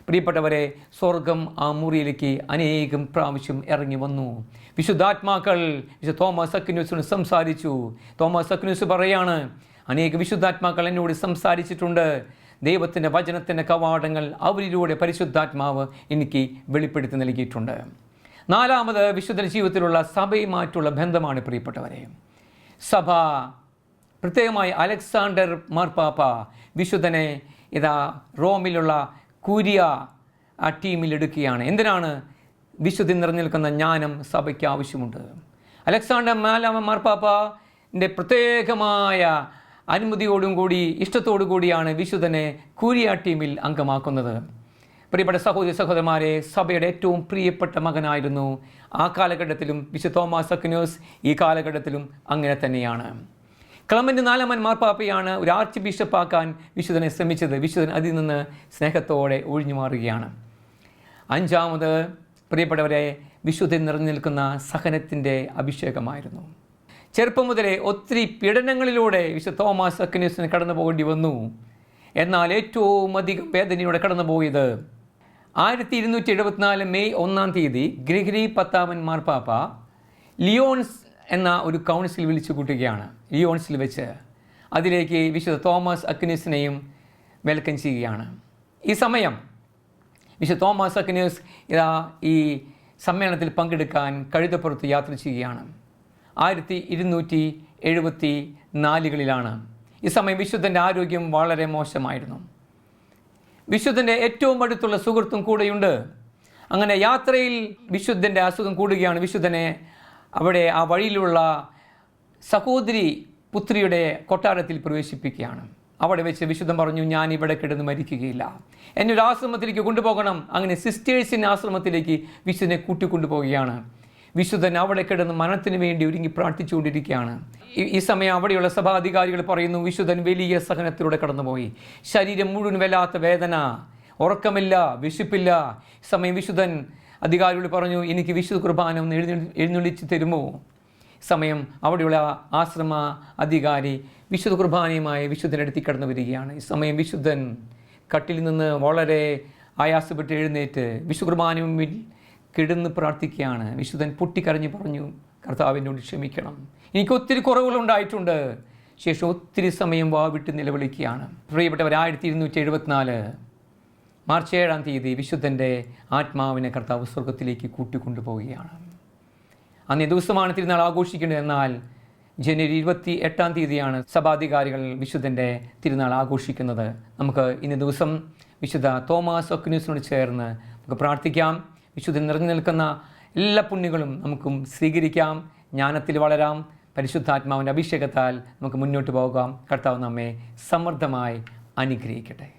പ്രിയപ്പെട്ടവരെ സ്വർഗം ആ മുറിയിലേക്ക് അനേകം പ്രാവശ്യം ഇറങ്ങി വന്നു. വിശുദ്ധാത്മാക്കൾ വിശുദ്ധ തോമസ് അക്നൂസിനോട് സംസാരിച്ചു. തോമസ് അക്നൂസ് പറയാണ് അനേക വിശുദ്ധാത്മാക്കൾ എന്നോട് സംസാരിച്ചിട്ടുണ്ട്. ദൈവത്തിന്റെ വചനത്തിന്റെ കവാടങ്ങൾ അവരിലൂടെ പരിശുദ്ധാത്മാവ് എനിക്ക് വെളിപ്പെടുത്തി നൽകിയിട്ടുണ്ട്. നാലാമത് വിശുദ്ധ ജീവിതത്തിലുള്ള സഭയുമായിട്ടുള്ള ബന്ധമാണ് പ്രിയപ്പെട്ടവരെ. സഭ പ്രത്യേകമായി അലക്സാണ്ടർ മാർപ്പാപ്പ വിശുദ്ധനെ ഇതാ റോമിലുള്ള കൂരിയ ആ ടീമിൽ എടുക്കുകയാണ്. എന്തിനാണ് വിശുദ്ധി നിറഞ്ഞു നിൽക്കുന്ന ജ്ഞാനം സഭയ്ക്ക് ആവശ്യമുണ്ട്? അലക്സാണ്ടർ മാലാമ മാർപ്പാപ്പന്റെ പ്രത്യേകമായ അനുമതിയോടും കൂടി ഇഷ്ടത്തോടു കൂടിയാണ് വിശുദ്ധനെ കൂരിയ ടീമിൽ അംഗമാക്കുന്നത്. പ്രിയപ്പെട്ട സഹോദരി സഹോദരന്മാരെ സഭയുടെ ഏറ്റവും പ്രിയപ്പെട്ട മകനായിരുന്നു. ആ കാലഘട്ടത്തിലും വിശു തോമസ് അക്നോസ് ഈ കാലഘട്ടത്തിലും അങ്ങനെ തന്നെയാണ്. ക്ലമന്റ് നാലാമൻ മാർപ്പാപ്പയാണ് ഒരു ആർച്ച് ബിഷപ്പാക്കാൻ വിശുദ്ധനെ ശ്രമിച്ചത്. വിശുദ്ധൻ അതിൽ നിന്ന് സ്നേഹത്തോടെ ഒഴിഞ്ഞു മാറുകയാണ്. അഞ്ചാമത് പ്രിയപ്പെട്ടവരെ വിശുദ്ധൻ നിറഞ്ഞു നിൽക്കുന്ന സഹനത്തിന്റെ അഭിഷേകമായിരുന്നു. ചെറുപ്പം മുതലേ ഒത്തിരി പീഡനങ്ങളിലൂടെ വിശുദ്ധ തോമസ് അക്നീസിന് കടന്നു പോകേണ്ടി വന്നു. എന്നാൽ ഏറ്റവും അധികം വേദനയോടെ കടന്നു പോയത് ആയിരത്തി ഇരുന്നൂറ്റി എഴുപത്തിനാല് മെയ് ഒന്നാം തീയതി ഗ്രിഗറി പത്താമൻ മാർപ്പാപ്പ ലിയോൺസ് എന്ന ഒരു കൗൺസിൽ വിളിച്ചു കൂട്ടുകയാണ്. ലിയോൺസിൽ വെച്ച് അതിലേക്ക് വിശുദ്ധ തോമസ് അക്നീസിനെയും വെൽക്കം ചെയ്യുകയാണ്. ഈ സമയം വിശുദ്ധ തോമസ് അക്നീസ് ഇതാ ഈ സമ്മേളനത്തിൽ പങ്കെടുക്കാൻ കഴുതപ്പുറത്ത് യാത്ര ചെയ്യുകയാണ്. ആയിരത്തി ഇരുന്നൂറ്റി എഴുപത്തി നാലുകളിലാണ് ഈ സമയം വിശുദ്ധന്റെ ആരോഗ്യം വളരെ മോശമായിരുന്നു. വിശുദ്ധന്റെ ഏറ്റവും അടുത്തുള്ള സുഹൃത്തും കൂടെയുണ്ട്. അങ്ങനെ യാത്രയിൽ വിശുദ്ധന്റെ അസുഖം കൂടുകയാണ്. വിശുദ്ധനെ അവിടെ ആ വഴിയിലുള്ള സഹോദരി പുത്രിയുടെ കൊട്ടാരത്തിൽ പ്രവേശിപ്പിക്കുകയാണ്. അവിടെ വെച്ച് വിശുദ്ധം പറഞ്ഞു ഞാൻ ഇവിടെ കിടന്ന് മരിക്കുകയില്ല. എന്നെ ഒരു ആശ്രമത്തിലേക്ക് കൊണ്ടുപോകണം. അങ്ങനെ സിസ്റ്റേഴ്സിന്റെ ആശ്രമത്തിലേക്ക് വിശുദ്ധനെ കൂട്ടിക്കൊണ്ടുപോവുകയാണ്. വിശുദ്ധൻ അവിടെ കിടന്ന് മരണത്തിന് വേണ്ടി ഒരുങ്ങി പ്രാർത്ഥിച്ചുകൊണ്ടിരിക്കുകയാണ്. ഈ- സമയം അവിടെയുള്ള സഭാധികാരികൾ പറയുന്നു വിശുദ്ധൻ വലിയ സഹനത്തിലൂടെ കടന്നുപോയി. ശരീരം മുഴുവൻ വല്ലാത്ത വേദന. ഉറക്കമില്ല വിശുപ്പില്ല. സമയം വിശുദ്ധൻ അധികാരികൾ പറഞ്ഞു എനിക്ക് വിശുദ്ധ കുർബാന ഒന്ന് എഴുന്നള്ളി എഴുന്നള്ളിച്ച് തരുമോ? സമയം അവിടെയുള്ള ആശ്രമ അധികാരി വിശുദ്ധ കുർബാനയുമായി വിശുദ്ധനടുത്തി കടന്നു വരികയാണ്. ഈ സമയം വിശുദ്ധൻ കട്ടിൽ നിന്ന് വളരെ ആയാസപ്പെട്ട് എഴുന്നേറ്റ് വിശുദ്ധ കുർബാന മുമ്പിൽ കിടന്ന് പ്രാർത്ഥിക്കുകയാണ്. വിശുദ്ധൻ പൊട്ടിക്കരഞ്ഞ് പറഞ്ഞു കർത്താവിനോട് ക്ഷമിക്കണം. എനിക്ക് ഒത്തിരി കുറവുകളുണ്ടായിട്ടുണ്ട്. ശേഷം ഒത്തിരി സമയം വാവിട്ട് നിലവിളിക്കുകയാണ്. പ്രിയപ്പെട്ടവർ ആയിരത്തി ഇരുന്നൂറ്റി എഴുപത്തിനാല് മാർച്ച് ഏഴാം തീയതി വിശുദ്ധന്റെ ആത്മാവിനെ കർത്താവ് സ്വർഗത്തിലേക്ക് കൂട്ടിക്കൊണ്ടുപോവുകയാണ്. അന്നേ ദിവസമാണ് തിരുനാൾ ആഘോഷിക്കേണ്ടത് എന്നാൽ ജനുവരി ഇരുപത്തി എട്ടാം തീയതിയാണ് സഭാധികാരികൾ വിശുദ്ധന്റെ തിരുനാൾ ആഘോഷിക്കുന്നത്. നമുക്ക് ഇന്ന് ദിവസം വിശുദ്ധ തോമസ് ഒക്കുനൂസിനോട് ചേർന്ന് നമുക്ക് പ്രാർത്ഥിക്കാം. വിശുദ്ധൻ നിറഞ്ഞു നിൽക്കുന്ന എല്ലാ പുണ്യങ്ങളും നമുക്കും സ്വീകരിക്കാം. ജ്ഞാനത്തിൽ വളരാം. പരിശുദ്ധാത്മാവിന്റെ അഭിഷേകത്താൽ നമുക്ക് മുന്നോട്ട് പോകാം. കർത്താവ് നമ്മെ സമൃദ്ധമായി അനുഗ്രഹിക്കട്ടെ.